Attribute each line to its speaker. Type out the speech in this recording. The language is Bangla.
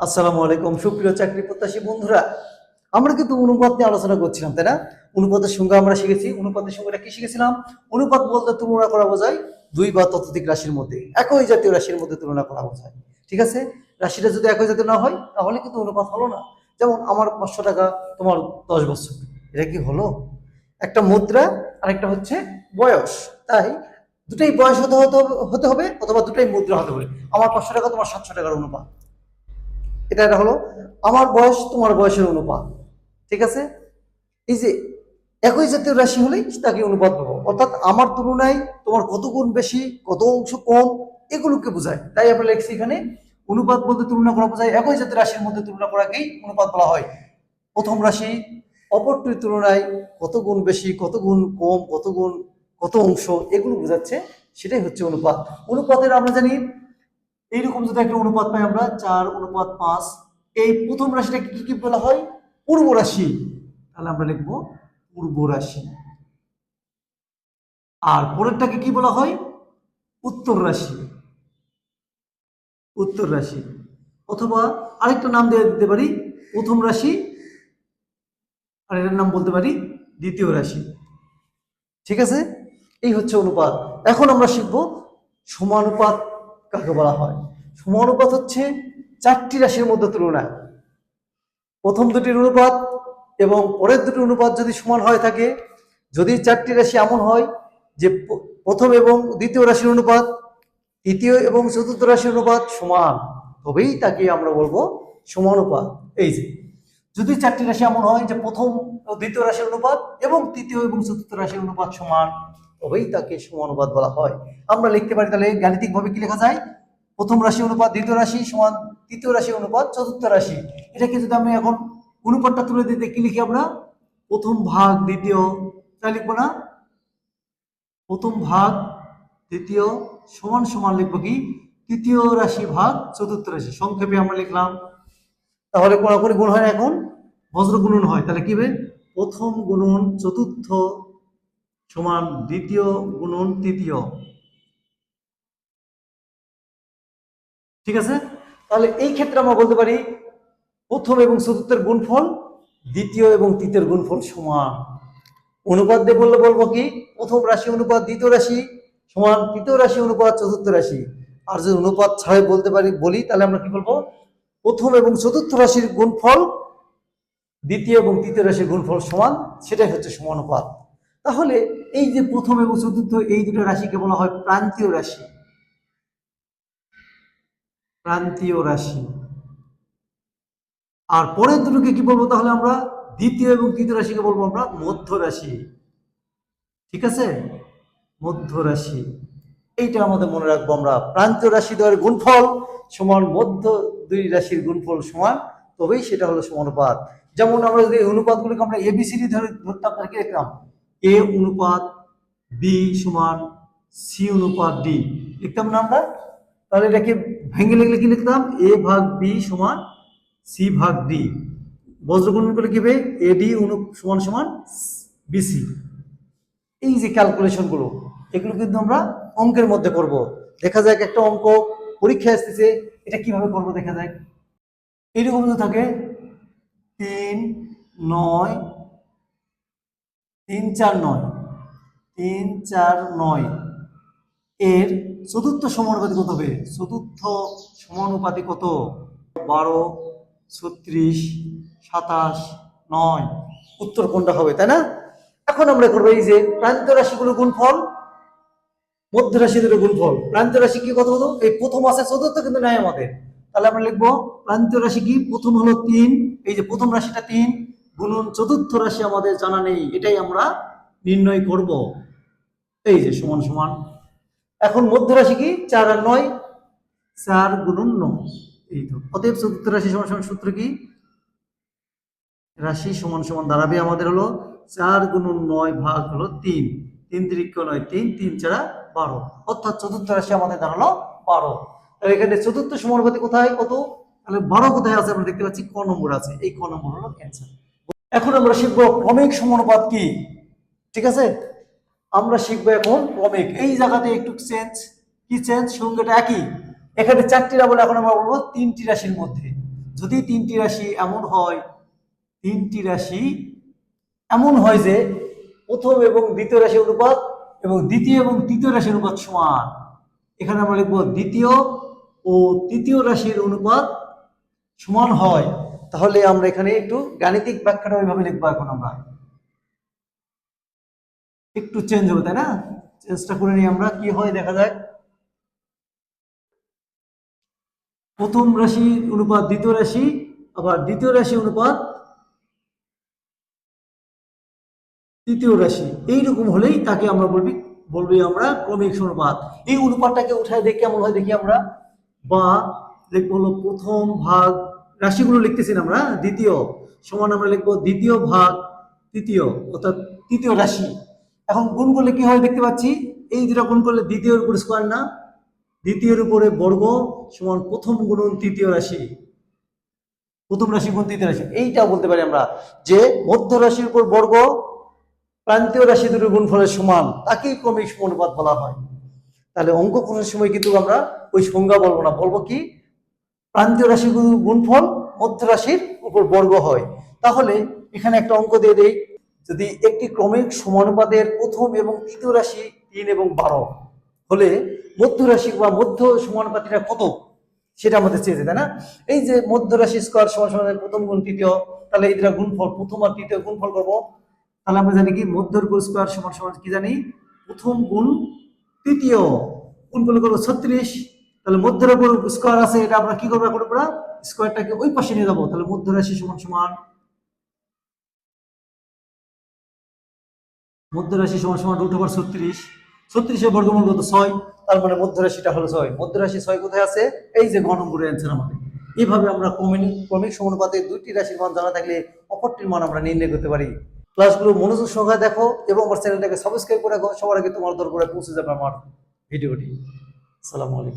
Speaker 1: আসসালামু আলাইকুম, সুপ্রিয় চাকরি প্রত্যাশী বন্ধুরা। আমরা কিন্তু অনুপাত নিয়ে আলোচনা করছিলাম, তাই না? অনুপাতের সংখ্যা আমরা শিখেছি। অনুপাতের সংখ্যাটা কি শিখেছিলাম? অনুপাত বলতে তুলনা করা বোঝায় দুই বা ততোধিক রাশির মধ্যে। একই জাতীয় রাশির মধ্যে তুলনা করা বোঝায়। ঠিক আছে? রাশিটা যদি একই জাতীয় না হয়, তাহলে কিন্তু অনুপাত হলো না। যেমন আমার পাঁচশো টাকা, তোমার দশ বছর। এটা কি হলো? একটা মুদ্রা আর একটা হচ্ছে বয়স। তাই দুটাই বয়স হতে হতে হতে হবে অথবা দুটাই মুদ্রা হতে হবে। আমার পাঁচশো টাকা, তোমার সাতশো টাকার অনুপাত। এটা এটা হলো, আমার বয়স তোমার বয়সের অনুপাত, ঠিক আছে? এই যে একই জাতীয় রাশি হলেই তাকে অনুপাত পাবো। অর্থাৎ আমার তুলনায় তোমার কত গুণ বেশি, কত অংশ কম, এগুলোকে বোঝায়। তাই আমরা লিখছি এখানে, অনুপাত বলতে তুলনা করা বোঝায়, একই জাতীয় রাশির মধ্যে তুলনা করাকেই অনুপাত বলা হয়। প্রথম রাশি, অপরটির তুলনায় কত গুণ বেশি, কত গুণ কম, কত গুণ, কত অংশ, এগুলো বোঝাচ্ছে, সেটাই হচ্ছে অনুপাত। অনুপাতের আমরা জানি এইরকম যদি একটা অনুপাত পাই আমরা চার, অনুপাত পাঁচ, এই প্রথম রাশিটাকে কি কি বলা হয়? পূর্ব রাশি। তাহলে আমরা লিখব পূর্ব রাশি। আর পরেরটাকে কি বলা হয়? উত্তর রাশি। উত্তর রাশি। অথবা আরেকটা নাম দিয়ে দিতে পারি, প্রথম রাশি, আর এটার নাম বলতে পারি, দ্বিতীয় রাশি। ঠিক আছে? এই হচ্ছে অনুপাত। এখন আমরা শিখব সমানুপাত কাকে বলা হয়? সমানুপাত হচ্ছে চারটি রাশির মধ্যে তুলনা। প্রথম দুটির অনুপাত এবং পরের দুটি অনুপাত যদি সমান হয়ে থাকে, যদি চারটি রাশি এমন হয় যে প্রথম এবং দ্বিতীয় রাশির অনুপাত, তৃতীয় এবং চতুর্থ রাশির অনুপাত সমান, তবেই তাকে আমরা বলব সমানুপাত এই যে, যদি চারটি রাশি এমন হয় যে প্রথম ও দ্বিতীয় রাশির অনুপাত এবং তৃতীয় এবং চতুর্থ রাশির অনুপাত সমান তবেই তাকে সমানুপাত বলা হয়। আমরা লিখতে পারি তাহলে গাণিতিকভাবে কি লেখা যায়? প্রথম রাশি অনুপাত, দ্বিতীয় রাশি সমান তৃতীয় রাশি অনুপাত, চতুর্থ রাশি। এটাকে যদি আমি এখন অনুপাতটা তুলে দিতে কি লিখি আমরা। প্রথম ভাগ, দ্বিতীয় তাই লিখব না। প্রথম ভাগ, দ্বিতীয়, সমান সমান লিখব কি? তৃতীয় রাশি ভাগ, চতুর্থ রাশি। সংক্ষেপে আমরা লিখলাম। তাহলে কোনাকুনি গুণ হয় না এখন? বজ্র গুণন হয়। তাহলে কি প্রথম গুণন চতুর্থ সমান দ্বিতীয় গুণন তৃতীয়। ঠিক আছে? তাহলে এই ক্ষেত্রে আমরা বলতে পারি, প্রথম এবং চতুর্থের গুণফল, দ্বিতীয় এবং তৃতীয় গুণফল সমান। অনুপাত দিয়ে বললে বলব কি? প্রথম রাশি অনুপাত, দ্বিতীয় রাশি সমান, তৃতীয় রাশি অনুপাত, চতুর্থ রাশি। আর যদি অনুপাত ছাড়াই বলতে পারি, বলি, তাহলে আমরা কি বলব? প্রথম এবং চতুর্থ রাশির গুণফল, দ্বিতীয় এবং তৃতীয় রাশির গুণফল সমান, সেটাই হচ্ছে সমানুপাত। তাহলে এই যে প্রথম এবং চতুর্থ, এই দুটো রাশিকে বলা হয় প্রান্তীয় রাশি। প্রান্তীয় রাশি। আর পরের দুটোকে কি বলব তাহলে আমরা? দ্বিতীয় এবং তৃতীয় রাশিকে বলব আমরা মধ্য রাশি। ঠিক আছে? মধ্য রাশি। এইটা আমাদের মনে রাখব আমরা প্রান্তীয় রাশি দ্বয়ের গুণফল সমান মধ্য দুই রাশির গুণফল সমান, তবেই সেটা হলো সমানুপাত। যেমন আমরা যদি অনুপাতগুলোকে আমরা এবিসিডি ধরে ধরতাম, তাহলে কি এ অনুপাত বি সমান সি অনুপাত ডি। লিখতাম না আমরা? তাহলে এটাকে ভেঙে লিখলে কি লিখতাম? এ ভাগ বি সমান সি ভাগ ডি। বজ্রগুণন করলে কি হবে? এডি অনু সমান সমান বিসি এই যে ক্যালকুলেশনগুলো এগুলো কিন্তু আমরা অঙ্কের মধ্যে করব। দেখা যাক একটা অঙ্ক পরীক্ষা আসতেছে, এটা কীভাবে করব দেখা যাক। এইরকম যদি থাকে, তিন, নয় তিন চার নয়। তিন চার নয়। এর চতুর্থ সমানুপাতি কত হবে? চতুর্থ সমানুপাতি কত? বারো, ছত্রিশ, সাতাশ, নয়। উত্তর কোনটা হবে, তাই না? এখন আমরা করব এই যে প্রান্ত রাশিগুলো গুণফল, মধ্য রাশি দুটো গুণফল। প্রান্ত রাশি কি কত হলো এই প্রথম আছে চতুর্থ, কিন্তু নাই আমাদের। তাহলে আমরা লিখব, প্রান্ত রাশি কি? প্রথম হলো তিন। এই যে প্রথম রাশিটা তিন গুণন চতুর্থ রাশি আমাদের জানা নেই, এটাই আমরা নির্ণয় করব। এই যে সমান সমান। এখন মধ্য রাশি কি? চার আর নয়, চার গুণন নয়। এই তো। অতএব চতুর্থ রাশি সমান সমান সূত্র কি? রাশি সমান সমান দাঁড়াবে আমাদের হলো চার গুণন নয় ভাগ হলো তিন। তিন তিরিক্ষ নয়, তিন তিন চারা বারো। অর্থাৎ চতুর্থ রাশি আমাদের দাঁড়াল বারো। তাহলে এখানে চতুর্থ সমানুপাতি কোথায়? কত? তাহলে বারো কোথায় আছে? আমরা দেখতে পাচ্ছি ক নম্বর আছে। এই ক নম্বর হলো ক্যান্সার। এখন আমরা শিখব ক্রমিক সমানুপাত কি? ঠিক আছে? আমরা শিখব এখন ক্রমিক। এই জায়গাতে একটু চেঞ্জ কি চেঞ্জ সঙ্গেটা একই। এখানে চারটি রা বলে এখন আমরা বলব, তিনটি রাশির মধ্যে। যদি তিনটি রাশি এমন হয়, তিনটি রাশি এমন হয় যে প্রথম এবং দ্বিতীয় রাশি অনুপাত এবং দ্বিতীয় এবং তৃতীয় রাশির অনুপাত সমান। এখানে আমরা লিখব দ্বিতীয় ও তৃতীয় রাশির অনুপাত সমান হয়। তাহলে আমরা এখানে একটু গাণিতিক ব্যাখ্যাটা ওইভাবে লিখব এখন আমরা। একটু চেঞ্জ হবে, তাই না? চেঞ্জটা করে নিই আমরা, কি হয় দেখা যাক। প্রথম রাশি অনুপাত, দ্বিতীয় রাশি, আবার দ্বিতীয় রাশি অনুপাত, তৃতীয় রাশি। এইরকম হলেই তাকে আমরা বলবি বলবি আমরা ক্রমিক অনুপাত। এই অনুপাতটাকে উঠায় দেখে, কেমন হয় দেখি আমরা। বা লিখব হলো প্রথম ভাগ রাশিগুলো লিখতেছি আমরা, দ্বিতীয়, সমান আমরা লিখব দ্বিতীয় ভাগ তৃতীয়, অর্থাৎ তৃতীয় রাশি। এখন গুণ করলে কি হয় দেখতে পাচ্ছি, এই যেটা গুণ করলে দ্বিতীয়ের উপরে স্কোয়ার না, দ্বিতীয়ের উপরে বর্গ সমান প্রথম গুণন তৃতীয় রাশি। প্রথম রাশি গুণ তৃতীয় রাশি, এইটা বলতে পারি আমরা যে মধ্য রাশির উপর বর্গ, প্রান্তীয় রাশি দুটোর গুণফলের সমান, তাকেই ক্রমিক সমানুপাত বলা হয়। তাহলে অঙ্ক করার সময় কিন্তু আমরা ওই সংজ্ঞা বলব না, বলব কি প্রান্তীয় রাশি গুণফল মধ্য রাশির উপর বর্গ হয়। তাহলে এখানে একটা অঙ্ক দিয়ে দেই। যদি একটি ক্রমিক সমানুপাতের প্রথম এবং তৃতীয় রাশি তিন এবং বারো, হলে মধ্য রাশি বা মধ্য সমানুপাতিটা কত? সেটা আমাদের চেয়েছে তাই না? এই যে মধ্য রাশি স্কোয়ার সমান সমান প্রথম গুণ তৃতীয়, তাহলে এটা গুণফল, প্রথম আর তৃতীয় গুণফল করব। তাহলে আমরা জানি কি? মধ্যর গুণ স্কোয়ার সমান সমান কি জানি? প্রথম গুণ তৃতীয়। গুণ করলে করব ছত্রিশ তাহলে মধ্যের উপর স্কোয়ার আছে, এটা আমরা কি করব এখন আমরা? স্কোয়ারটাকে ওই পাশে নিয়ে যাব, তাহলে মধ্য রাশি সমান সমান মধ্য রাশি সমান সমান রুট ওভার ছত্রিশ, ছত্রিশের বর্গমূল কত? ছয়, তার মানে মধ্য রাশিটা হলো ছয়। মধ্য রাশি ছয় কোথায় আছে? এই যে করে অ্যান্সার আমাদের। এইভাবে আমরা ক্রমিক ক্রমিক সমানুপাতে দুইটি রাশির মান জানা থাকলে অপরটির মান আমরা নির্ণয় করতে পারি। ক্লাসগুলো মনোযোগ সহকারে দেখো এবং আমার চ্যানেলটাকে সাবস্ক্রাইব করে রাখো। সবার আগে তোমার দরবারে পৌঁছে যাবে আমার ভিডিওটি। আসসালামু আলাইকুম।